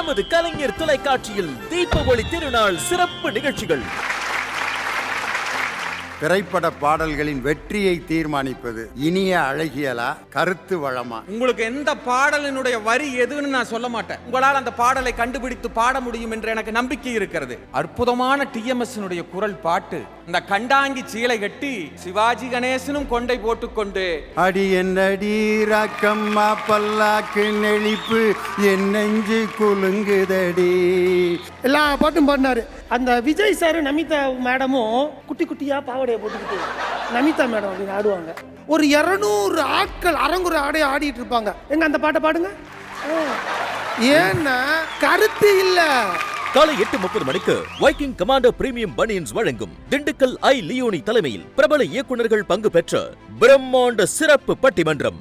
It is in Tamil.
நமது கலைஞர் தொலைக்காட்சியில் தீப ஒளி திருநாள் சிறப்பு நிகழ்ச்சிகள். திரைப்பட பாடல்களின் வெற்றியை தீர்மானிப்பது இனிய அழகியலா கருத்து வளமா? உங்களுக்கு எந்த பாடலினுடைய வரி எதுன்னு நான் சொல்ல மாட்டேன். உங்களால் அந்த பாடலை கண்டுபிடித்து பாட முடியும் என்று எனக்கு நம்பிக்கை இருக்கிறது. அற்புதமான டிஎம்எஸ் குரல் பாட்டு இந்த கண்டாங்கி சீலை கட்டி சிவாஜி கணேசனும் கொண்டை போட்டுக்கொண்டு அடி என்னடி ராக்கம்மா பல்லாக்கு நெளிப்பு என் நெஞ்சு குலுங்குதடி. எல்லா பாட்டும் பாடினாரு. அந்த விஜய் சார் நமிதா மேடமும் குட்டி குட்டியா பாவாடையை போட்டுக்கிட்டு நமிதா மேடம் அப்படின்னு ஆடுவாங்க. ஒரு இரநூறு ஆட்கள் அரங்குற ஆடைய ஆடிட்டு இருப்பாங்க. எங்க அந்த பாட்டை பாடுங்க. ஏன்னா கருத்து இல்ல. காலை எட்டு முப்பது மணிக்கு வைக்கிங் கமாண்டோ பிரீமியம் பனியன்ஸ் வழங்கும் திண்டுக்கல் ஐ லியோனி தலைமையில் பிரபல இயக்குனர்கள் பங்கு பெற்ற பிரம்மாண்ட சிறப்பு பட்டிமன்றம்.